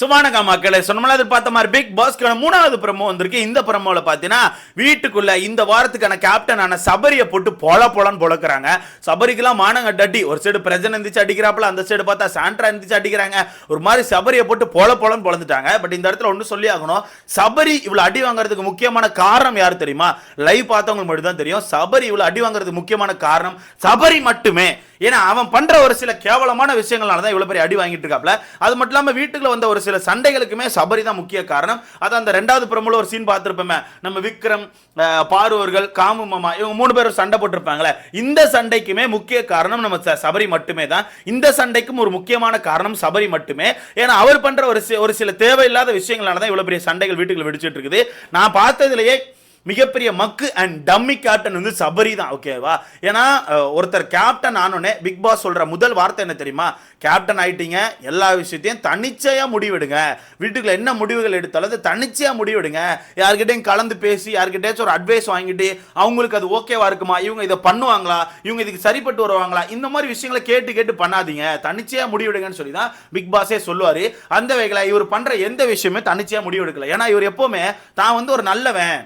சுமானகா மக்களை சொன்னமல பார்த்த மாதிரி பிக் பாஸ்க்கான மூணாவது பிரமோ வந்திருக்கு. இந்த பிரமோவில் பார்த்தீங்கன்னா வீட்டுக்குள்ள இந்த வாரத்துக்கான கேப்டனான சபரியை போட்டு பொல பொலன்னு பொழக்கிறாங்க சபரிக்கெல்லாம் மானங்க டட்டி ஒரு சைடு பிரஜன் இருந்துச்சு அடிக்கிறாப்புல அந்த சைடு பார்த்தா சாண்ட்ரா இருந்துச்சு அடிக்கிறாங்க. ஒரு மாதிரி சபரியை போட்டு பொல பொலன்னு பொழந்துட்டாங்க பட் இந்த இடத்துல ஒன்று சொல்லி ஆகணும். சபரி இவ்வளோ அடி வாங்குறதுக்கு முக்கியமான காரணம் யார் தெரியுமா? லைவ் பார்த்தவங்களுக்கு மட்டும் தான் தெரியும். சபரி இவ்வளோ அடி வாங்குறதுக்கு முக்கியமான காரணம் சபரி மட்டுமே. ஏன்னா அவன் பண்ற ஒரு சில கேவலமான விஷயங்களால தான் இவ்வளோ பெரிய அடி வாங்கிட்டு இருக்காப்ல அது மட்டும் இல்லாம வீட்டுக்குள்ள வந்த ஒரு சில சண்டைகளுக்குமே சபரி தான் முக்கிய காரணம். அது அந்த ரெண்டாவது பிரமுல ஒரு சீன் பார்த்துருப்போமே. நம்ம விக்ரம் பார்வர்கள் காமு மாமா இவங்க மூணு பேரும் சண்டை போட்டிருப்பாங்களே. இந்த சண்டைக்குமே முக்கிய காரணம் நம்ம ச- சபரி மட்டுமே தான். இந்த சண்டைக்கும் ஒரு முக்கியமான காரணம் சபரி மட்டுமே. ஏன்னா அவர் பண்ற ஒரு ஒரு சில தேவையில்லாத விஷயங்களால தான் இவ்வளவு பெரிய சண்டைகள் வீட்டுக்குள்ள வெடிச்சிட்டு இருக்குது. நான் பார்த்ததுலயே மிகப்பெரிய மக்கு அண்ட் டம்மி கேப்டன் வந்து சபரி தான் ஓகேவா ஏன்னா ஒருத்தர் கேப்டன் ஆனோடனே பிக் பாஸ் சொல்கிற முதல் வார்த்தை என்ன தெரியுமா? கேப்டன் ஆயிட்டீங்க எல்லா விஷயத்தையும் தனிச்சையாக முடிவெடுங்க. வீட்டுக்குள்ள என்ன முடிவுகள் எடுத்தாலும் அது தனிச்சையாக முடிவெடுங்க. யார்கிட்டையும் கலந்து பேசி யார்கிட்டயாச்சும் ஒரு அட்வைஸ் வாங்கிட்டு அவங்களுக்கு அது ஓகேவா இருக்குமா? இவங்க இதை பண்ணுவாங்களா? இவங்க இதுக்கு சரிப்பட்டு வருவாங்களா? இந்த மாதிரி விஷயங்களை கேட்டு கேட்டு பண்ணாதீங்க. தனிச்சையாக முடிவெடுங்கன்னு சொல்லி தான் பிக் பாஸே சொல்லுவார். அந்த வகையில் இவர் பண்ணுற எந்த விஷயமே தனிச்சையாக முடிவெடுக்கல. ஏன்னா இவர் எப்போவுமே தான் வந்து ஒரு நல்லவன்.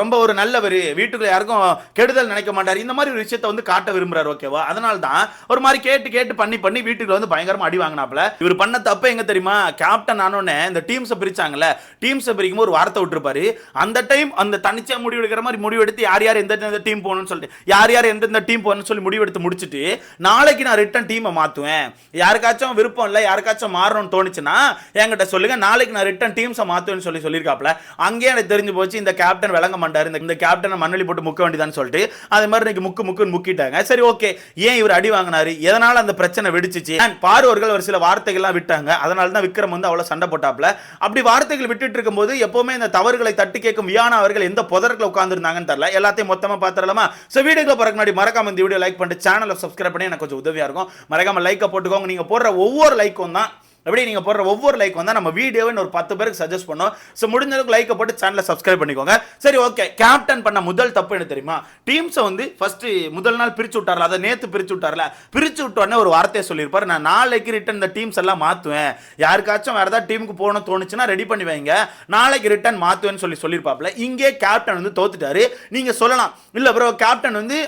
ரொம்ப ஒரு நல்லவர். வீட்டுக்குள்ள யாருக்கும் கெடுதல் நினைக்க மாட்டார். இந்த மாதிரி ஒரு விஷயத்தை வந்து காட்ட விரும்புறாரு ஓகேவா? அதனால தான் ஒரு மாதிரி கேட்டு கேட்டு பண்ணி பண்ணி வீட்டுக்குள்ள வந்து பயங்கரமா அடி வாங்கினாப்ல இவர் பண்ண தப்பு எங்க தெரியுமா? கேப்டன் ஆனோடனே இந்த டீம்ஸை பிரிச்சாங்கல்ல. டீம்ஸை பிரிக்கும் ஒரு வார்த்தை விட்டுருப்பாரு. அந்த டைம் அந்த தனிச்சா முடிவு எடுக்கிற மாதிரி முடிவு எடுத்து யார் யார் எந்தெந்த டீம் போகணும்னு சொல்லிட்டு யார் யார் எந்தெந்த டீம் போகணும்னு சொல்லி முடிவு எடுத்து முடிச்சுட்டு நாளைக்கு நான் ரிட்டன் டீமை மாற்றுவேன் யாருக்காச்சும் விருப்பம் இல்லை யாருக்காச்சும் மாறணும்னு தோணுச்சுன்னா என்கிட்ட சொல்லுங்க நாளைக்கு நான் ரிட்டன் டீம்ஸை மாற்றுவேன்னு சொல்லி சொல்லியிருக்காப்ல அங்கேயே எனக்கு தெரிஞ்சு போச்சு இந்த கேப்டன் விளங்க மாட்டாரு. இந்த இந்த கேப்டனை மண்ணலி போட்டு முக்க வேண்டியதான்னு சொல்லிட்டு அது மாதிரி இன்னைக்கு முக்கு முக்குன்னு முக்கிட்டாங்க. சரி ஓகே. ஏன் இவர் அடி வாங்கினாரு? எதனால அந்த பிரச்சனை வெடிச்சிச்சு? பார்வர்கள் ஒரு சில வார்த்தைகள்லாம் விட்டாங்க. அதனால தான் விக்ரம் வந்து அவ்வளவு சண்டை போட்டாப்ல அப்படி வார்த்தைகள் விட்டுட்டு இருக்கும்போது எப்பவுமே இந்த தவறுகளை தட்டி கேட்கும் வியானா அவர்கள் எந்த புதர்களை உட்காந்துருந்தாங்கன்னு தெரியல. எல்லாத்தையும் மொத்தமா பார்த்துடலாமா? ஸோ வீடியோக்கு போறதுக்கு முன்னாடி மறக்காம இந்த வீடியோ லைக் பண்ணிட்டு சேனலை சப்ஸ்கிரைப் பண்ணி எனக்கு கொஞ்சம் உதவியா இருக்கும். மறக்காம லைக்கை போட்டுக்கோங்க. நீங்க போடுற ஒவ்வொரு லைக்கும் தான் எப்படி நீங்கள் போடுற ஒவ்வொரு லைக் வந்தால் நம்ம வீடியோவை ஒரு பத்து பேருக்கு சஜஸ்ட் பண்ணோம். ஸோ முடிஞ்ச அளவுக்கு லைக்கை போட்டு சேனலை சப்ஸ்கிரைப் பண்ணிக்கோங்க. சரி ஓகே கேப்டன் பண்ண முதல் தப்பு என்ன தெரியுமா? டீம்ஸை வந்து ஃபஸ்ட்டு முதல் நாள் பிரித்து விட்டார்ல அதை நேற்று பிரிச்சு விட்டார்ல பிரித்து விட்டோடனே ஒரு வார்த்தையை சொல்லியிருப்பாரு. நான் நாளைக்கு ரிட்டன் இந்த டீம்ஸ் எல்லாம் மாற்றுவேன் யாருக்காச்சும் வேறு ஏதாவது டீமுக்கு போகணும் தோணுச்சுன்னா ரெடி பண்ணி வைங்க. நாளைக்கு ரிட்டன் மாற்றுவேன்னு சொல்லி சொல்லியிருப்பாப்ல இங்கே கேப்டன் வந்து தோத்துட்டாரு. நீங்கள் சொல்லலாம். இல்லை ப்ரோ கேப்டன் வந்து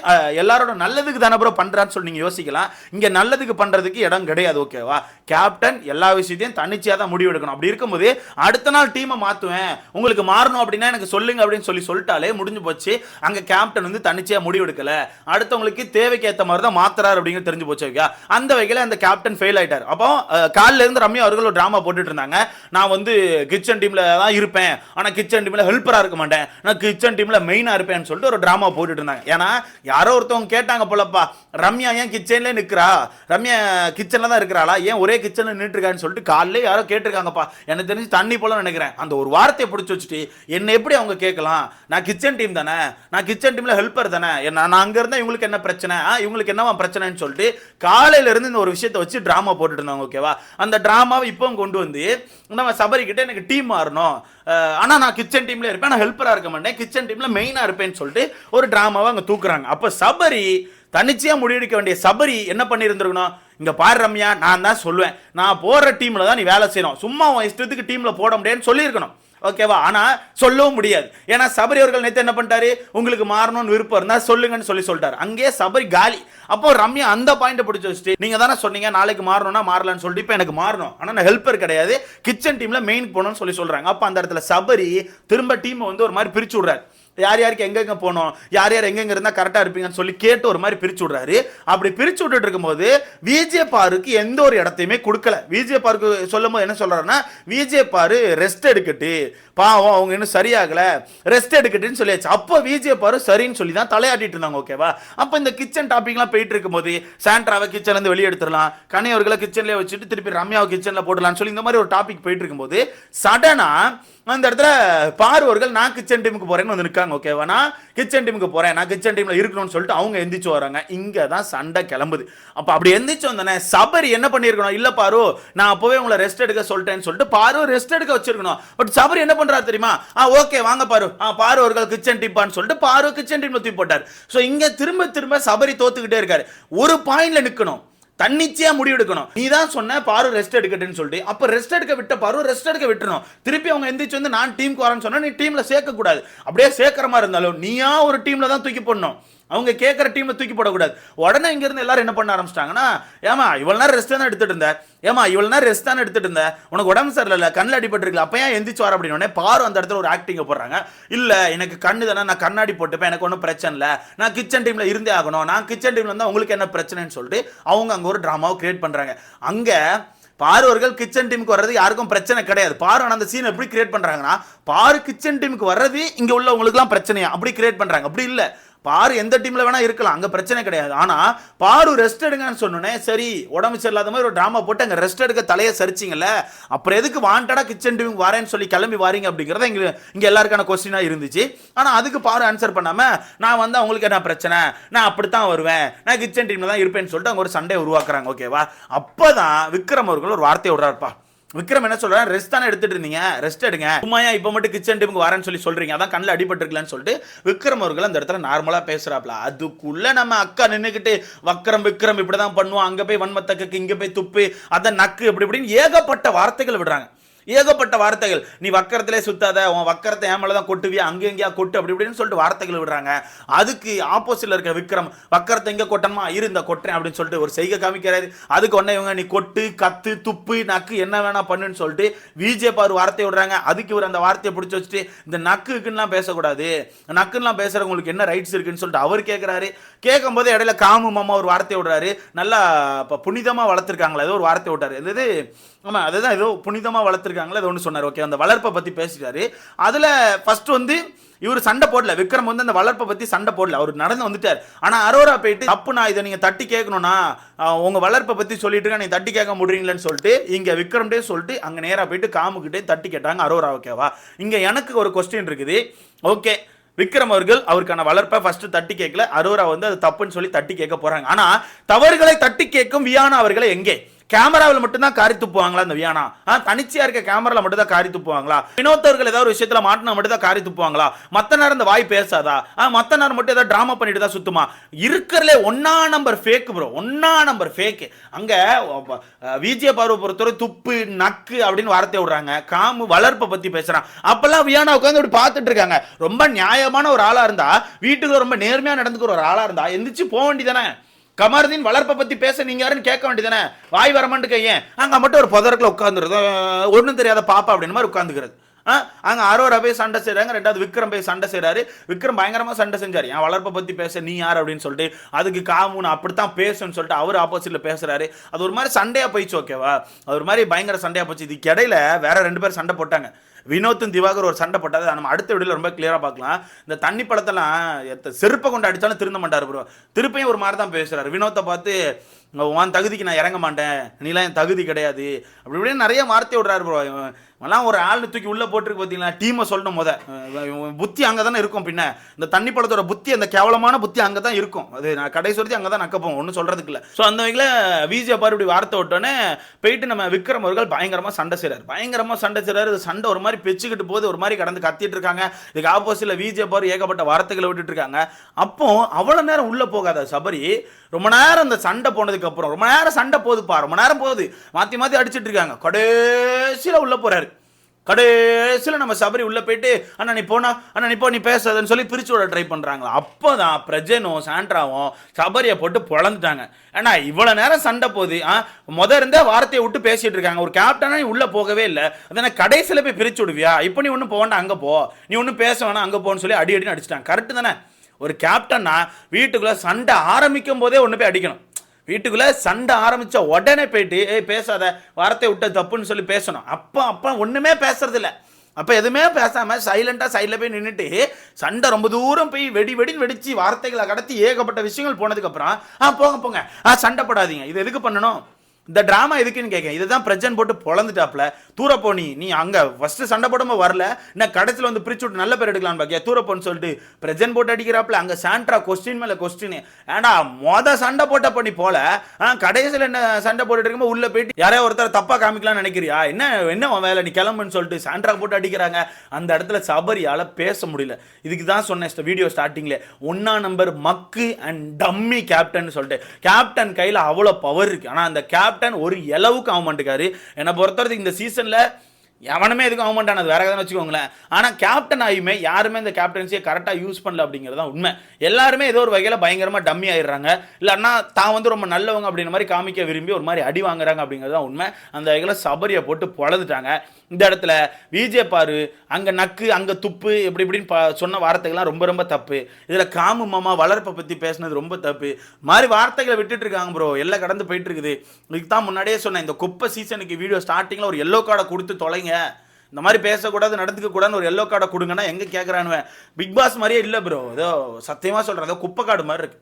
எல்லாரோட நல்லதுக்கு தானே ப்ரோ பண்ணுறான்னு சொல்லி நீங்கள் யோசிக்கலாம். இங்கே நல்லதுக்கு பண்ணுறதுக்கு இடம் கிடையாது ஓகேவா கேப்டன் எல்லா எல்லா விஷயத்தையும் தன்னிச்சையாக தான் முடிவு எடுக்கணும். அப்படி இருக்கும்போது அடுத்த நாள் டீமை மாற்றுவேன் உங்களுக்கு மாறணும் அப்படின்னா எனக்கு சொல்லுங்க அப்படின்னு சொல்லி சொல்லிட்டாலே முடிஞ்சு போச்சு. அங்கே கேப்டன் வந்து தன்னிச்சையாக முடிவு எடுக்கல. அடுத்தவங்களுக்கு தேவைக்கு ஏற்ற மாதிரி தான் மாத்துறாரு அப்படிங்கிறது தெரிஞ்சு போச்சு ஓகே அந்த வகையில் அந்த கேப்டன் ஃபெயில் ஆயிட்டார். அப்போ அஹ், இருந்து ரம்யா அவர்கள் ஒரு ட்ராமா போட்டுட்டு இருந்தாங்க. நான் வந்து கிச்சன் டீமில் தான் இருப்பேன். ஆனால் கிச்சன் டீமில் ஹெல்ப்பராக இருக்க மாட்டேன். நான் கிச்சன் டீமில் மெயினாக இருப்பேன்னு சொல்லிட்டு ஒரு ட்ராமா போட்டுட்டு இருந்தாங்க. ஏன்னா யாரோ ஒருத்தவங்க கேட்டாங்க போலப்பா ரம்யா ஏன் கிச்சன்ல நிற்கிறா ரம்யா கிச்சன்ல தான் இருக்கிறாளா? ஏன் ஒரே கிச்சனில் நின்றுட்டு இல்லைன்னு சொல்லிட்டு காலையில யாரோ கேட்டிருக்காங்கப்பா. எனக்கு தெரிஞ்சு தண்ணி போல நினைக்கிறேன். அந்த ஒரு வார்த்தையை பிடிச்சி வச்சுட்டு என்னை எப்படி அவங்க கேட்கலாம்? நான் கிச்சன் டீம் தானே? நான் கிச்சன் டீமில் ஹெல்ப்பர் தானே? நான் அங்கே இருந்தால் இவங்களுக்கு என்ன பிரச்சனை? இவங்களுக்கு என்னவா பிரச்சனைன்னு சொல்லிட்டு காலையில இருந்து இந்த ஒரு விஷயத்தை வச்சு ட்ராமா போட்டுட்டு இருந்தாங்க ஓகேவா அந்த ட்ராமாவை இப்போ கொண்டு வந்து நம்ம சபரி எனக்கு டீம் மாறணும். ஆனால் ஆனா நான் கிச்சன் டீமில் இருப்பேன். நான் ஹெல்ப்பராக இருக்க மாட்டேன். கிச்சன் டீமில் மெயினா இருப்பேன்னு சொல்லிட்டு ஒரு ட்ராமாவை அங்கே தூக்குறாங்க. அப்போ சபரி தனிச்சையா முடிவெடுக்க வேண்டிய சபரி என்ன பண்ணியிருந்திருக்கணும் இங்கே பாரு ரம்யா நான் தான் சொல்லுவேன். நான் போடுற டீமில் தான் நீ வேலை செய்யணும். சும்மா உன் இஷ்டத்துக்கு டீமில் போட முடியாதுன்னு சொல்லியிருக்கணும். ஓகேவா ஆனால் சொல்லவும் முடியாது. ஏன்னா சபரி அவர்கள் நேற்று என்ன பண்ணிட்டாரு? உங்களுக்கு மாறணும்னு விருப்பம் இருந்தால் சொல்லுங்கன்னு சொல்லி சொல்லிட்டாரு. அங்கேயே சபரி காலி. அப்போ ரம்யா அந்த பாயிண்ட் பிடிச்சி வச்சுட்டு நீங்கள் தானே சொன்னீங்க நாளைக்கு மாறணும்னா மாறலன்னு சொல்லிட்டு இப்போ எனக்கு மாறணும். ஆனால் நான் ஹெல்ப்பர் கிடையாது. கிச்சன் டீமில் மெயின் போகணும்னு சொல்லி சொல்கிறாங்க அப்போ அந்த இடத்துல சபரி திரும்ப டீமை வந்து ஒரு மாதிரி பிரிச்சு விட்றாரு. யார் யாருக்கு எங்கெங்க போகணும்? யார் யார் எங்கெங்க இருந்தால் கரெக்டாக இருப்பீங்கன்னு சொல்லி கேட்டு ஒரு மாதிரி பிரிச்சு விடுறாரு. அப்படி பிரிச்சு விட்டுட்டு இருக்கும்போது விஜே பாருக்கு எந்த ஒரு இடத்தையுமே கொடுக்கல. விஜே பாருக்கு சொல்லும் போது என்ன சொல்றாருன்னா விஜே பாரு ரெஸ்ட் எடுக்கட்டு. பாவம் அவங்க இன்னும் சரியாகல. ரெஸ்ட் எடுக்கட்டுன்னு சொல்லியாச்சு. அப்போ விஜே பாரு சரின்னு சொல்லி தான் தலையாட்டிட்டு இருந்தாங்க ஓகேவா அப்போ இந்த கிச்சன் டாப்பிங்லாம் போயிட்டு இருக்கும்போது சாண்ட்ராவை கிச்சன்லேருந்து வெளியே எடுத்துடலாம். கனியவர்களை கிச்சன்லேயே வச்சுட்டு திருப்பி ரம்யாவை கிச்சனில் போடலாம்னு சொல்லி இந்த மாதிரி ஒரு டாபிக் போயிட்டு இருக்கும்போது சடனாக அந்த இடத்துல பார்வர்கள் நான் கிச்சன் டீமுக்கு போறேன்னு வந்து நிற்காங்க ஓகேவா நான் கிச்சன் டீமுக்கு போறேன் நான் கிச்சன் டீம்ல இருக்கணும்னு சொல்லிட்டு அவங்க எந்திரிச்சு வராங்க. இங்கே தான் சண்டை கிளம்புது. அப்போ அப்படி எந்திரிச்சு வந்தானே சபரி என்ன பண்ணியிருக்கணும் இல்லை பாரு நான் அப்போவே உங்களை ரெஸ்ட் எடுக்க சொல்லிட்டேன்னு சொல்லிட்டு பாரு ரெஸ்ட் எடுக்க வச்சிருக்கணும். பட் சபரி என்ன பண்றாரு தெரியுமா? ஆ ஓகே வாங்க பாரு. ஆ பாரு அவர்கள் கிச்சன் டீப்பான்னு சொல்லிட்டு பாரு கிச்சன் டீம்ல தூக்கி போட்டார். ஸோ இங்கே திரும்ப திரும்ப சபரி தோத்துக்கிட்டே இருக்காரு. ஒரு பாயிண்ட்ல நிற்கணும் தன்னிச்சையா முடிவெடுக்கணும். நீ தான் சொன்ன பாரு ரெஸ்ட் எடுக்கட்டுன்னு சொல்லிட்டு. அப்ப ரெஸ்ட் எடுக்க விட்ட பாரு ரெஸ்ட் எடுக்க விட்டுறணும். திருப்பி அவங்க எந்திரிச்சு வந்து நான் டீமுக்கு வரேன்னு சொன்னா நீ டீம்ல சேர்க்க கூடாது அப்படியே சேர்க்கிற மாதிரி இருந்தாலும் நீயா ஒரு டீம்ல தான் தூக்கி போடணும். அவங்க கேட்குற டீமை தூக்கி போடக்கூடாது. உடனே இங்கேருந்து எல்லாரும் என்ன பண்ண ஆரம்பிச்சிட்டாங்கன்னா ஏமா இவ்வளோ நேரம் ரெஸ்ட் தானே எடுத்துட்டு இருந்தேன் ஏமா இவ்வளோ நேரம் ரெஸ்ட் தானே எடுத்துட்டு இருந்தேன் உனக்கு உடம்பு சரியில்லை கண்ணில் அடிபட்டிருக்கல அப்ப ஏன் எந்திரிச்சு வர அப்படின்னு உடனே பாரு அந்த இடத்துல ஒரு ஆக்டிங்கை போடுறாங்க. இல்லை எனக்கு கண்ணு தானே நான் கண்ணாடி போட்டுப்பேன் எனக்கு ஒன்றும் பிரச்சனை இல்லை. நான் கிச்சன் டீமில் இருந்தே ஆகணும். நான் கிச்சன் டீமில் இருந்தால் உங்களுக்கு என்ன பிரச்சனைன்னு சொல்லிட்டு அவங்க அங்கே ஒரு ட்ராமாவை கிரியேட் பண்ணுறாங்க அங்கே பார்வர்கள் கிச்சன் டீமுக்கு வர்றது யாருக்கும் பிரச்சனை கிடையாது. பாரு ஆனா அந்த சீன் எப்படி கிரியேட் பண்ணுறாங்கன்னா பாரு கிச்சன் டீமுக்கு வர்றது இங்கே உள்ளவங்களுக்குலாம் பிரச்சனையா? அப்படி கிரியேட் பண்ணுறாங்க அப்படி இல்லை. பாரு எந்த டீம்ல வேணா இருக்கலாம் அங்க பிரச்சனை கிடையாது. ஆனா பாரு ரெஸ்ட் எடுங்கன்னு சொன்னோன்னே சரி உடம்பு சரியில்லாத மாதிரி ஒரு டிராமா போட்டு அங்க ரெஸ்ட் எடுக்க தலையை சரிச்சிங்கல்ல அப்புறம் எதுக்கு வாண்டடா கிச்சன் டீம் வரேன்னு சொல்லி கிளம்பி வாரீங்க அப்படிங்கறத இங்க இங்க எல்லாருக்கான கொஸ்டினா இருந்துச்சு. ஆனா அதுக்கு பாரு ஆன்சர் பண்ணாம நான் வந்து அவங்களுக்கு என்ன பிரச்சனை? நான் அப்படித்தான் வருவேன். நான் கிச்சன் டீம்ல தான் இருப்பேன்னு சொல்லிட்டு அவங்க ஒரு சண்டை உருவாக்குறாங்க ஓகேவா அப்பதான் விக்ரம் அவர்கள் ஒரு வார்த்தையை விடுறாருப்பா. விக்ரம் என்ன சொல்றாரு? ரெஸ்ட் தானே எடுத்துட்டு இருந்தீங்க? ரெஸ்ட் எடுங்க. சும்மாயா இப்போ மட்டும் கிச்சன் டீமுக்கு வரேன்னு சொல்லி சொல்றீங்க. அதான் கண்ணில் அடிபட்டிருக்கலன்னு சொல்லிட்டு விக்ரம் அவர்கள் அந்த இடத்துல நார்மலா பேசுறாப்ல. அதுக்குள்ள நம்ம அக்கா நின்றுக்கிட்டு வக்ரம் விக்ரம் இப்படிதான் பண்ணுவோம் அங்க போய் வன்மத்தக்கு இங்க போய் துப்பு அதை நக்கு இப்படி இப்படின்னு ஏகப்பட்ட வார்த்தைகள் விடுறாங்க. ஏகப்பட்ட வார்த்தைகள். நீ வக்கரத்திலே சுத்தாத உன் வக்கரத்தை ஏன் தான் கொட்டுவியா? அங்கே எங்கேயா கொட்டு? அப்படி இப்படின்னு சொல்லிட்டு வார்த்தைகள் விடுறாங்க. அதுக்கு ஆப்போசிட்ல இருக்க விக்ரம் வக்கரத்தை எங்கே கொட்டணுமா? இரு இந்த கொட்டுறேன் அப்படின்னு சொல்லிட்டு ஒரு செய்கை காமிக்கிறாரு. அதுக்கு உடனே இவங்க நீ கொட்டு கத்து துப்பு நக்கு என்ன வேணா பண்ணுன்னு சொல்லிட்டு விஜே பார் வார்த்தை விடுறாங்க. அதுக்கு இவர் அந்த வார்த்தையை பிடிச்சி வச்சுட்டு இந்த நக்குக்குன்னெலாம் பேசக்கூடாது. நக்குன்னுலாம் பேசுகிறவங்களுக்கு என்ன ரைட்ஸ் இருக்குன்னு சொல்லிட்டு அவர் கேட்குறாரு கேட்கும்போது இடையில காமு மாமா ஒரு வார்த்தை விடுறாரு. நல்லா இப்போ புனிதமாக வளர்த்துருக்காங்களா ஏதோ ஒரு வார்த்தை விட்டார். இது ஆமாம் அதுதான் ஏதோ புனிதமாக வளர்த்துருக்காங்களா அதை ஒன்று சொன்னார். ஓகே அந்த வளர்ப்பை பற்றி பேசிட்டாரு. அதில் ஃபர்ஸ்ட் வந்து இவர் சண்டை போடல. விக்ரம் வந்து அந்த வளர்ப்பை பற்றி சண்டை போடல. அவர் நடந்து வந்துட்டார். ஆனால் அரோரா போயிட்டு தப்பு நான் இதை நீங்கள் தட்டி கேட்கணும்னா உங்கள் உங்க வளர்ப்பை பற்றி சொல்லிட்டு இருக்கேன் நீங்க தட்டி கேட்க முடியுங்களேன்னு சொல்லிட்டு இங்கே விக்ரம்டே சொல்லிட்டு அங்கே நேராக போயிட்டு காமுக்கிட்டே தட்டி கேட்டாங்க. அரோரா ஓகேவா இங்கே எனக்கு ஒரு கொஸ்டின் இருக்குது. ஓகே விக்ரம் அவர்கள் அவருக்கான வளர்ப்பை ஃபர்ஸ்ட் தட்டி கேட்கல. அரோரா வந்து அது தப்புன்னு சொல்லி தட்டி கேட்க போறாங்க. ஆனா தவறுகளை தட்டி கேட்கும் வியானா அவர்களை எங்கே? கேமராவில் மட்டும்தான் காரி துப்புவாங்களா இந்த வியானா? ஆ, தனிச்சையா இருக்க கேமராவில் மட்டும் தான் காரி துப்புவாங்களா? வினோத்தவர்கள் ஏதாவது ஒரு விஷயத்துல மாட்டினா மட்டும் தான் காரி துப்புவாங்களா? மற்ற நேரம் இந்த வாய் பேசாதா? ஆ, மற்ற நேரம் மட்டும் ஏதாவது ட்ராமா பண்ணிட்டு தான் சுத்துமா? இருக்கிறதுல ஒன்னா நம்பர் ஃபேக் ப்ரோ ஒன்னா நம்பர் ஃபேக் அங்க விஜய பார்வை பொறுத்தவரை துப்பு நக்கு அப்படின்னு வார்த்தை விடுறாங்க. காமு வளர்ப்பை பத்தி பேசுறான். அப்பெல்லாம் வியானா உட்காந்து இப்படி பார்த்துட்டு இருக்காங்க. ரொம்ப நியாயமான ஒரு ஆளா இருந்தா வீட்டுக்கு ரொம்ப நேர்மையா நடந்துக்கிற ஒரு ஆளா இருந்தா எந்திரிச்சு போக வேண்டியதானே கமருதீன் வளர்ப்பை பத்தி பேச நீங்க யாருன்னு கேட்க வேண்டியதானே வாய் வரமாட்டு கையன் அங்க மட்டும் ஒரு புதருக்குள்ள உட்காந்துருது ஒன்றும் தெரியாத பாப்பா அப்படின்னு மாதிரி உட்காந்துக்கிறது ஆ, அங்க அரோரா போய் சண்டை செய்றாங்க ரெண்டாவது விக்ரம் போய் சண்டை செய்றாரு. விக்ரம் பயங்கரமா சண்டை செஞ்சாரு. என் வளர்ப்பை பத்தி பேச நீ யார் அப்படின்னு சொல்லிட்டு அதுக்கு காமூன் அப்படித்தான் பேசுன்னு சொல்லிட்டு அவர் ஆப்போசிட்ல பேசுறாரு. அது ஒரு மாதிரி சண்டையா போயிடுச்சு ஓகேவா அது ஒரு மாதிரி பயங்கர சண்டையா போச்சு. இதுக்கு இடையில வேற ரெண்டு பேர் சண்டை போட்டாங்க. வினோத்தும் திவாகர் ஒரு சண்டை போட்டாது நம்ம அடுத்த வீடியோவில் ரொம்ப கிளியராக பார்க்கலாம். இந்த தண்ணி படத்தெல்லாம் செருப்பை கொண்டு அடித்தாலும் திருந்த மாட்டார் ப்ரோ திருப்பியும் ஒரு மாதிரி தான் பேசுகிறார் வினோத்தை பார்த்து உன் தகுதிக்கு நான் இறங்க மாட்டேன். நீலாம் என் தகுதி கிடையாது. அப்படி இப்படின்னு நிறைய வார்த்தை விடுறாரு ப்ரோ இவன்லாம் ஒரு ஆள் தூக்கி உள்ளே போட்டுருக்கு பார்த்தீங்களா டீமை சொல்லணும் முத. புத்தி அங்கே தானே இருக்கும் பின்ன. இந்த தண்ணி படத்தோட புத்தி அந்த கேவலமான புத்தி அங்கே தான் இருக்கும். அது நான் கடைசி வரைக்கும் அங்கே தான் நக்கப்போம் ஒன்றும் சொல்றதுக்கு இல்லை. ஸோ அந்த வகையில் விஜய் பாரு இப்படி வார்த்தை விட்டோன்னே போயிட்டு நம்ம விக்ரம் அவர்கள் பயங்கரமாக சண்டை செய்கிறார் பயங்கரமாக சண்டை செய்கிறார் இது சண்டை ஒரு மாதிரி பெச்சுக்கிட்டு போது ஒரு மாதிரி கடந்து கத்திட்டு இருக்காங்க. இதுக்கு ஆப்போசிட்டில் விஜய் பாரு ஏகப்பட்ட வார்த்தைகளை விட்டுட்டு இருக்காங்க. அப்போ அவ்வளோ நேரம் உள்ளே போகாத சபரி ரொம்ப நேரம் அந்த சண்டை போனதுக்கு அப்புறம் ரொம்ப நேரம் சண்டை போகுதுப்பா ரொம்ப நேரம் போகுது. மாற்றி மாற்றி அடிச்சிட்டு இருக்காங்க. கடைசியில் உள்ளே போறாரு. கடைசியில் நம்ம சபரி உள்ளே போயிட்டு அண்ணா நீ போனா அண்ணா நீ போ நீ பேசாதன்னு சொல்லி பிரிச்சு விட ட்ரை பண்ணுறாங்க அப்போ தான் பிரஜனும் சாண்ட்ராவும் சபரியை போட்டு பொழந்துட்டாங்க. ஏன்னா இவ்வளோ நேரம் சண்டை போகுது. ஆ முத இருந்தே வார்த்தையை விட்டு பேசிகிட்டு இருக்காங்க. ஒரு கேப்டனாக நீ உள்ளே போகவே இல்லை. அதனால் கடைசியில் போய் பிரிச்சு விடுவியா? இப்போ நீ ஒன்றும் போகண்டா அங்கே போ. நீ ஒன்றும் பேச வேணாம் அங்கே போன்னு சொல்லி அடி அடினு அடிச்சிட்டாங்க. கரெக்டு தானே? ஒரு கேப்டன்னா வீட்டுக்குள்ளே சண்டை ஆரம்பிக்கும் போதே ஒன்று போய் அடிக்கணும். வீட்டுக்குள்ளே சண்டை ஆரம்பித்த உடனே போயிட்டு ஏய் பேசாத வார்த்தை விட்ட தப்புன்னு சொல்லி பேசணும். அப்போ அப்போ ஒன்றுமே பேசுறதில்ல. அப்போ எதுவுமே பேசாமல் சைலண்ட்டாக சைடில் போய் நின்றுட்டு சண்டை ரொம்ப தூரம் போய் வெடி வெடின்னு வெடிச்சு வார்த்தைகளை கடத்தி ஏகப்பட்ட விஷயங்கள் போனதுக்கப்புறம் ஆ போங்க போங்க. ஆ சண்டை போடாதீங்க. இது எதுக்கு பண்ணணும்? இந்த ட்ராமா எதுக்குன்னு கேட்க இதுதான் பிரச்சனை போட்டு பொழந்துட்டாப்ல தூரப்போ நீ நீ அங்க ஃபர்ஸ்ட் சண்டை போடாம வரல. நான் கடைசியில் வந்து பிரிச்சு விட்டு நல்ல பேர் எடுக்கலாம் பாக்கியா? தூரப்போன்னு சொல்லிட்டு பிரஜன் போட்டு அடிக்கிறாப்ல அங்க சாண்ட்ரா கொஸ்டின் மேல கொஸ்டின் ஏன்னா மொத சண்டை போட்ட பண்ணி போல. ஆ, கடைசியில் என்ன சண்டை போட்டுட்டு இருக்கும்போது உள்ள போயிட்டு யாரையோ ஒருத்தர் தப்பா காமிக்கலாம்னு நினைக்கிறியா? என்ன என்ன வேலை? நீ கிளம்புன்னு சொல்லிட்டு சாண்ட்ரா போட்டு அடிக்கிறாங்க. அந்த இடத்துல சபரியால பேச முடியல. இதுக்கு தான் சொன்னேன் வீடியோ ஸ்டார்டிங்ல ஒன்னா நம்பர் மக்கு அண்ட் டம்மி கேப்டன் சொல்லிட்டு. கேப்டன் கையில அவ்வளோ பவர் இருக்கு. ஆனா அந்த கேப் கேப்டன் ஒரு அளவுக்கு ஆக மாட்டேங்காரு என்னை பொறுத்தவரைக்கும் இந்த சீசனில் எவனுமே எதுக்கும் அவமெண்ட் ஆனது வேற எதாவது வச்சுக்கோங்களேன். ஆனால் கேப்டன் ஆகியுமே யாருமே இந்த கேப்டன்சியை கரெக்டாக யூஸ் பண்ணல அப்படிங்கிறது தான் உண்மை. எல்லாருமே ஏதோ ஒரு வகையில் பயங்கரமாக டம்மி ஆயிடுறாங்க. இல்லைன்னா தான் வந்து ரொம்ப நல்லவங்க அப்படின்ற மாதிரி காமிக்க விரும்பி ஒரு மாதிரி அடி வாங்குறாங்க அப்படிங்கிறது தான் உண்மை. அந்த வகையில் சபரியை போட்டு பொழந்துட்டாங்க. இந்த இடத்துல விஜே பாரு அங்கே நக்கு அங்கே துப்பு எப்படி இப்படின்னு பா சொன்ன வார்த்தைகள்லாம் ரொம்ப ரொம்ப தப்பு. இதில் காமு மாமா வளர்ப்பை பற்றி பேசுனது ரொம்ப தப்பு. மாதிரி வார்த்தைகளை விட்டுட்டு இருக்காங்க ப்ரோ எல்லாம் கடந்து போயிட்டு இருக்குது. இதுக்கு தான் முன்னாடியே சொன்னேன் இந்த குப்பை சீசனுக்கு வீடியோ ஸ்டார்டிங்கில் ஒரு எல்லோ கார்டை கொடுத்து தொலை சொல்கிறீங்க இந்த மாதிரி பேசக்கூடாது நடந்துக்க கூடாதுன்னு ஒரு எல்லோ கார்டை கொடுங்கன்னா எங்கே கேட்குறானுவேன் பிக் பாஸ் மாதிரியே இல்லை ப்ரோ ஏதோ சத்தியமாக சொல்கிறேன் ஏதோ குப்பை கார்டு மாதிரி இருக்கு.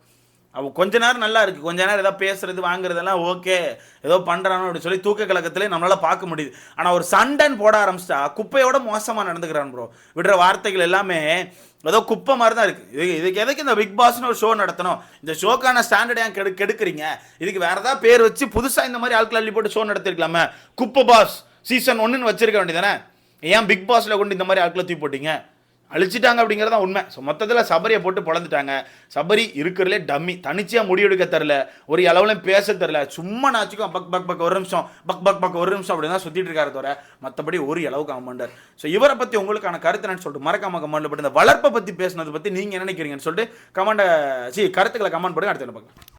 அவள் கொஞ்ச நேரம் நல்லா இருக்கு. கொஞ்ச நேரம் ஏதோ பேசுறது வாங்குறதெல்லாம் ஓகே ஏதோ பண்றானோ அப்படின்னு சொல்லி தூக்க கலக்கத்திலே நம்மளால பார்க்க முடியுது. ஆனா ஒரு சண்டன் போட ஆரம்பிச்சிட்டா குப்பையோட மோசமா நடந்துக்கிறான் ப்ரோ விடுற வார்த்தைகள் எல்லாமே ஏதோ குப்பை மாதிரி தான் இருக்கு. இது இதுக்கு எதுக்கு இந்த பிக் பாஸ்னு ஒரு ஷோ நடத்தணும்? இந்த ஷோக்கான ஸ்டாண்டர்ட் ஏன் கெடு கெடுக்குறீங்க? இதுக்கு வேற ஏதாவது பேர் வச்சு புதுசா இந்த மாதிரி ஆட்கள் அள்ளி போட்டு ஷோ நடத்திருக்கலாமே. குப்பை பாஸ் சீசன் ஒன்றுன்னு வச்சிருக்க வேண்டியதானே ஏன் பிக் பாஸில் கொண்டு இந்த மாதிரி ஆட்களை தூக்கி போட்டீங்க? அழிச்சிட்டாங்க அப்படிங்கிறது தான் உண்மை. ஸோ மொத்தத்தில் சபரியை போட்டு பிளந்துட்டாங்க சபரி இருக்கிறதுலே டம்மி தனிச்சியாக முடிவெடுக்க தெரில ஒரு அளவுலையும் பேச தெரில சும்மா நாச்சுக்கும் பக் பக் பக் ஒரு நிமிஷம். பக் பக் பக் ஒரு நிமிஷம் அப்படின்னு தான் சுற்றிட்டு இருக்காரு தவிர மற்றபடி ஒரு அளவுக்கு கமாண்டர் ஸோ இவரை பற்றி உங்களுக்கான கருத்து என்னன்னு சொல்லிட்டு மறக்காம கமெண்ட்ல போட்டு இந்த வளர்ப்பை பற்றி பேசுனதை பற்றி நீங்கள் என்ன நினைக்கிறீங்கன்னு சொல்லிட்டு கமெண்ட்டை சி கருத்துக்களை கமெண்ட் பண்ணுங்க அடுத்த பார்க்கலாம்.